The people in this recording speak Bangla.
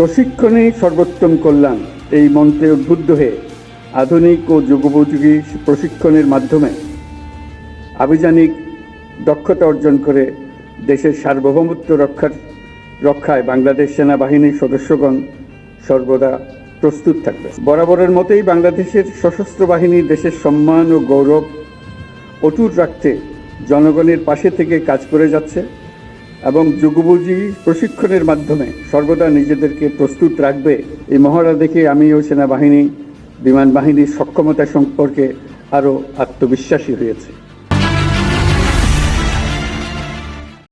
প্রশিক্ষণেই সর্বোত্তম কল্যাণ এই মন্ত্রে উদ্বুদ্ধ হয়ে আধুনিক ও যুগোপযোগী প্রশিক্ষণের মাধ্যমে আভিযানিক দক্ষতা অর্জন করে দেশের সার্বভৌমত্ব রক্ষার রক্ষায় বাংলাদেশ সেনাবাহিনীর সদস্যগণ সর্বদা প্রস্তুত থাকবে। বরাবরের মতোই বাংলাদেশের সশস্ত্র বাহিনী দেশের সম্মান ও গৌরব অটুট রাখতে জনগণের পাশে থেকে কাজ করে যাচ্ছে। এবং প্রশিক্ষণের মাধ্যমে সর্বদা নিজেদেরকে প্রস্তুত রাখবে। এই মহড়া দেখে আমিও সেনাবাহিনী বিমান বাহিনীর সক্ষমতা সম্পর্কে আরও আত্মবিশ্বাসী হয়েছে।